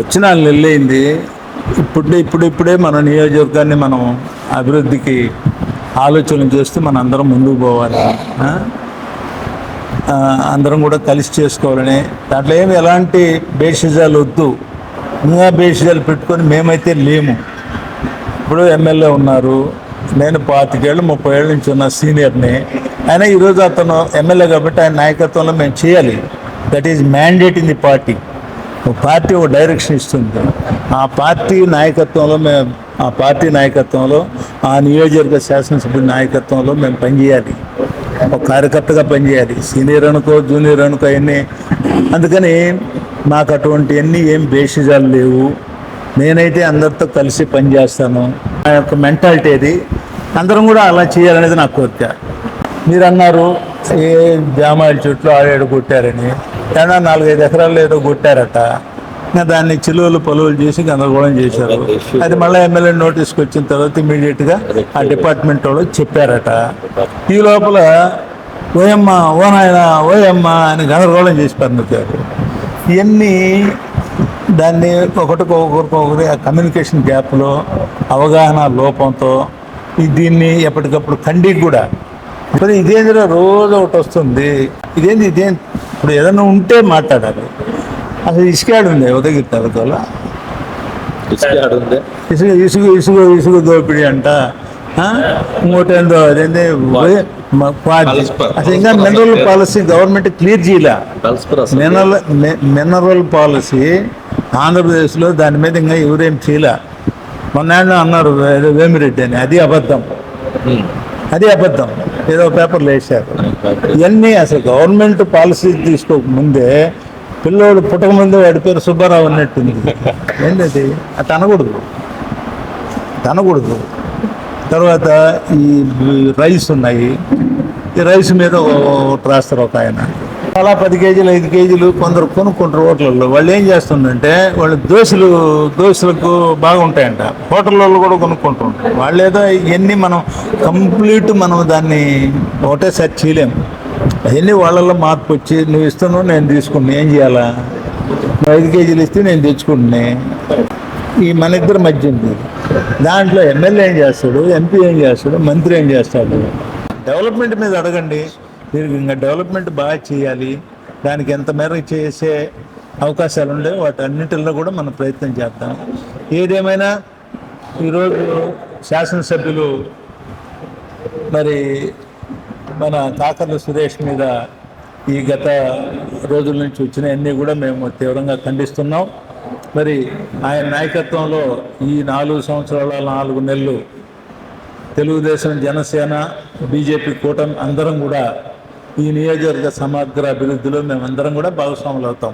వచ్చిన వాళ్ళు వెళ్ళయింది ఇప్పుడు ఇప్పుడిప్పుడే మన నియోజకవర్గాన్ని మనం అభివృద్ధికి ఆలోచనలు చేస్తూ మన అందరం ముందుకు పోవాలి. అందరం కూడా కలిసి చేసుకోవాలని. దాంట్లో ఏమి ఎలాంటి బేషిజాలు వద్దు. ఇంకా బేషిజాలు పెట్టుకొని మేమైతే లేము. ఇప్పుడు ఎమ్మెల్యే ఉన్నారు. నేను పాతికేళ్ళు ముప్పై ఏళ్ళ నుంచి ఉన్న సీనియర్ని. అయినా ఈరోజు అతను ఎమ్మెల్యే కాబట్టి ఆయన నాయకత్వంలో మేము చేయాలి. That is mandate in the party ఒక పార్టీ ఒక డైరెక్షన్ ఇస్తుంది. ఆ పార్టీ నాయకత్వంలో మేము ఆ పార్టీ నాయకత్వంలో ఆ నియోజకవర్గ శాసనసభ్యుల నాయకత్వంలో మేము పనిచేయాలి. ఒక కార్యకర్తగా పనిచేయాలి. సీనియర్ అనుకో జూనియర్ అనుకో అవన్నీ అందుకని నాకు అటువంటివన్నీ ఏం బేషిజాలు లేవు. నేనైతే అందరితో కలిసి పనిచేస్తాను. నా యొక్క మెంటాలిటీ అది. అందరం కూడా అలా చేయాలనేది నా కోరిక. మీరు అన్నారు ఏ జామాయిల చెట్లు ఆడేడు కొట్టారని. ఏడా నాలుగైదు ఎకరాలు ఏదో కొట్టారట. ఇంకా దాన్ని చిలువలు పలువులు చేసి గందరగోళం చేశారు. అది మళ్ళీ ఎమ్మెల్యే నోటీస్కి వచ్చిన తర్వాత ఇమీడియట్గా ఆ డిపార్ట్మెంట్ వాళ్ళు చెప్పారట. ఈ లోపల ఓయమ్మ ఓ నాయన ఓయమ్మ అని గందరగోళం చేసి పరిమితారు ఇవన్నీ దాన్ని ఒకటికి ఒకరికొకరి ఆ కమ్యూనికేషన్ గ్యాప్లో అవగాహన లోపంతో ఈ దీన్ని ఎప్పటికప్పుడు కండి కూడా. మరి ఇదేందిరా రోజు ఒకటి వస్తుంది. ఇదేంది ఇదేం ఇప్పుడు ఏదైనా ఉంటే మాట్లాడాలి. అసలు ఇసుకాడు ఉంది ఉదగిరి తరగతిలో. ఇసుక ఇసుక ఇసుక ఇసుక దోపిడీ అంట. ఆ? ఇంకోటి ఏందో అదేంది? వే- మ- పా- పరస్పర- అసలు ఇంకా మినరల్ పాలసీ గవర్నమెంట్ క్లియర్ చేయలే. మినరల్ మినరల్ పాలసీ ఆంధ్రప్రదేశ్లో దాని మీద ఇంకా ఎవరేం చేయలే. మొన్న అన్నారు వేమిరెడ్డి అని. అది అబద్ధం. అది అబద్ధం. ఏదో పేపర్లో వేసారు ఇవన్నీ అసలు గవర్నమెంట్ పాలసీ తీసుకోకముందే పిల్లోడు పుట్టక ముందు వాడి పేరు సుబ్బారావు అన్నట్టుంది ఏంటది అది అనకూడదు అనకూడదు తర్వాత ఈ రైస్ ఉన్నాయి ఈ రైస్ మీద రాస్తారు ఒక ఆయన అలా పది కేజీలు ఐదు కేజీలు కొందరు కొనుక్కుంటారు హోటళ్ళలో వాళ్ళు ఏం చేస్తుందంటే వాళ్ళు దోశలు దోశలకు బాగుంటాయంట. హోటళ్ళలో కూడా కొనుక్కుంటుంటారు వాళ్ళు ఏదో ఇవన్నీ మనం కంప్లీట్ మనం దాన్ని ఒకటేసారి చేయలేము. అవన్నీ వాళ్ళల్లో మార్పు వచ్చి నువ్వు ఇస్తున్నావు నేను తీసుకున్నా ఏం చేయాలా? నువ్వు ఐదు కేజీలు ఇస్తే నేను తెచ్చుకుంటున్నా. ఈ మన ఇద్దరి మధ్య ఉంది. దాంట్లో ఎమ్మెల్యే ఏం చేస్తాడు ఎంపీ ఏం చేస్తాడు మంత్రి ఏం చేస్తాడు? డెవలప్మెంట్ మీద అడగండి. మీరు ఇంకా డెవలప్మెంట్ బాగా చేయాలి. దానికి ఎంత మేర చేసే అవకాశాలు ఉండే వాటి అన్నింటిలో కూడా మనం ప్రయత్నం చేద్దాం. ఏదేమైనా ఈరోజు శాసనసభ్యులు మరి మన కాకర్ల సురేష్ మీద ఈ గత రోజుల నుంచి వచ్చిన అన్నీ కూడా మేము తీవ్రంగా ఖండిస్తున్నాం. మరి ఆయన నాయకత్వంలో ఈ నాలుగు సంవత్సరాల నాలుగు నెలలు తెలుగుదేశం జనసేన బీజేపీ కూటమి అందరం కూడా ఈ నియోజకవర్గ సమగ్ర అభివృద్ధిలో మేమందరం కూడా భాగస్వాములు అవుతాం.